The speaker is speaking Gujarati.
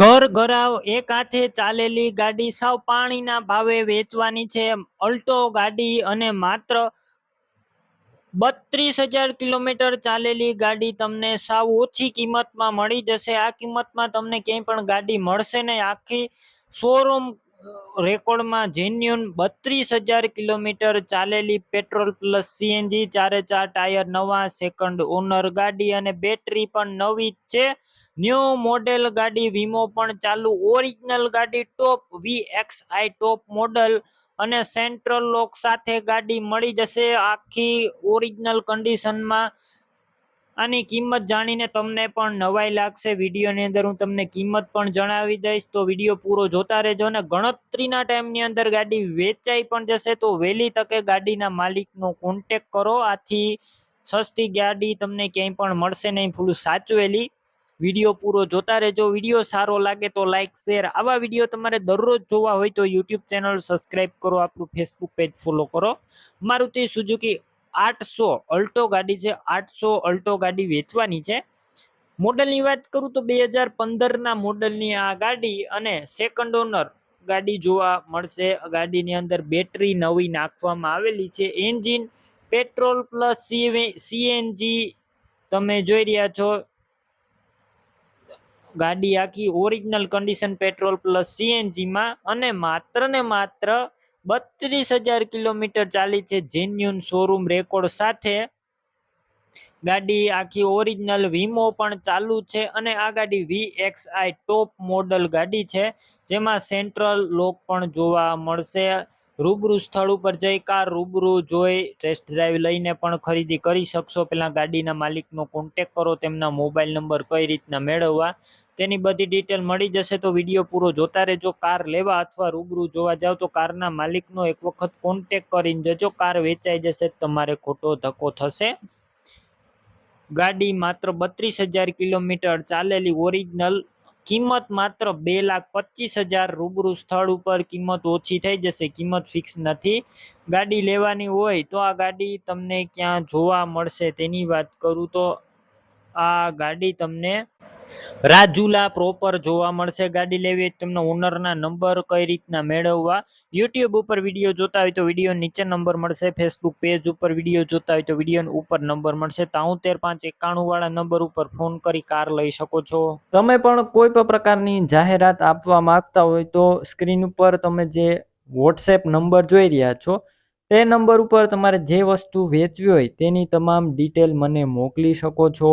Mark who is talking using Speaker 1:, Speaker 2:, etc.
Speaker 1: ઘર ઘરાવ એક હાથે ચાલેલી ગાડી સાવ પાણીના ભાવે વેચવાની છે. અલ્ટો ગાડી અને માત્ર બત્રીસ હજાર કિલોમીટર ચાલેલી ગાડી તમને સાવ ઓછી કિંમતમાં મળી જશે. આ કિંમતમાં તમને ક્યાંય પણ ગાડી મળશે નહીં. આખી શોરૂમ રેકોર્ડમાં જેન્યુન બત્રીસ હજાર કિલોમીટર ચાલેલી પેટ્રોલ પ્લસ સીએનજી ચારે ચાર ટાયર નવા સેકન્ડ ઓનર ગાડી અને બેટરી પણ નવી જ છે. ન્યૂ મોડેલ ગાડી વીમો પણ ચાલુ. ઓરિજિનલ ગાડી top V X I top model અને સેન્ટ્રલ લોક સાથે ગાડી મળી જશે. આખી ઓરિજિનલ કન્ડિશનમાં આની કિંમત જાણીને તમને પણ નવાઈ લાગશે. વિડીયોની અંદર હું તમને કિંમત પણ જણાવી દઈશ. તો વીડિયો પૂરો જોતા રહેજો અને ગણતરીના ટાઈમની અંદર ગાડી વેચાઈ પણ જશે. તો વહેલી તકે ગાડીના માલિકનો કોન્ટેક કરો. આથી સસ્તી ગાડી તમને ક્યાંય પણ મળશે નહીં. ફૂલ સાચવેલી. વીડિયો પૂરો જોતા રહેજો. વીડિયો સારો લાગે તો લાઇક શેર આવા વીડિયો તમારે દરરોજ જોવા હોય તો યુટ્યુબ ચેનલ સબસ્ક્રાઈબ કરો. આપણું ફેસબુક પેજ ફોલો કરો. મારુતિ સુઝુકી આઠસો અલ્ટો ગાડી છે, આઠસો અલ્ટો ગાડી વેચવાની છે. મોડલની વાત કરું તો બે હજાર પંદરના મોડલની આ ગાડી અને સેકન્ડ ઓનર ગાડી જોવા મળશે. ગાડીની અંદર બેટરી નવી નાખવામાં આવેલી છે. એન્જિન પેટ્રોલ પ્લસ સીએનજી તમે જોઈ રહ્યા છો. ગાડી આખી ઓરિજિનલ કન્ડિશન પેટ્રોલ પ્લસ સીએનજીમાં અને માત્ર ને માત્ર બત્રીસ હજાર કિલોમીટર ચાલી છે જેન્યુન શોરૂમ રેકોર્ડ સાથે. ગાડી આખી ઓરિજિનલ વીમો પણ ચાલુ છે અને આ ગાડી વી એક્સ આઈ ટોપ મોડલ ગાડી છે, જેમાં સેન્ટ્રલ લોક પણ જોવા મળશે. રૂબરૂ સ્થળ ઉપર જઈ કાર રૂબરૂ જોઈ ટેસ્ટ ડ્રાઈવ લઈને પણ ખરીદી કરી શકશો. પહેલાં ગાડીના માલિકનો કોન્ટેક કરો, તેમના મોબાઈલ નંબર કઈ રીતના મેળવવા, તેની બધી ડિટેલ મળી જશે. તો વીડિયો પૂરો જોતા રહેજો. કાર લેવા અથવા રૂબરૂ જોવા જાઓ તો કારના માલિકનો એક વખત કોન્ટેક કરીને જજો. કાર વેચાઈ જશે તમારે ખોટો ધક્કો થશે. ગાડી માત્ર બત્રીસ હજાર કિલોમીટર ચાલેલી ઓરિજિનલ કિંમત માત્ર બે લાખ પચીસ હજાર રૂબરૂ સ્થળ ઉપર કિંમત ઓછી થઈ જશે, કિંમત ફિક્સ નથી. ગાડી લેવાની હોય તો આ ગાડી તમને ક્યાં જોવા મળશે તેની વાત કરું તો આ ગાડી તમને રાજુલા પ્રોપર જોવા મળશે. ગાડી લેવી હોય તમને ઓનરના નંબર કઈ રીતના મેળવવા. યુટ્યુબ ઉપર વીડિયો જોતા હોય તો વીડિયો નીચે નંબર મળશે. ફેસબુક પેજ ઉપર વીડિયો જોતા હોય તો વીડિયો ઉપર નંબર મળશે. તાઉતેર પાંચ એકાણું વાળા નંબર ઉપર ફોન કરી કાર લઈ શકો છો. તમે પણ કોઈ પણ પ્રકારની જાહેરાત આપવા માંગતા હોય તો સ્ક્રીન ઉપર તમે જે વોટ્સએપ નંબર જોઈ રહ્યા છો, તે નંબર ઉપર તમારે જે વસ્તુ વેચવી હોય તેની તમામ ડિટેલ મને મોકલી શકો છો.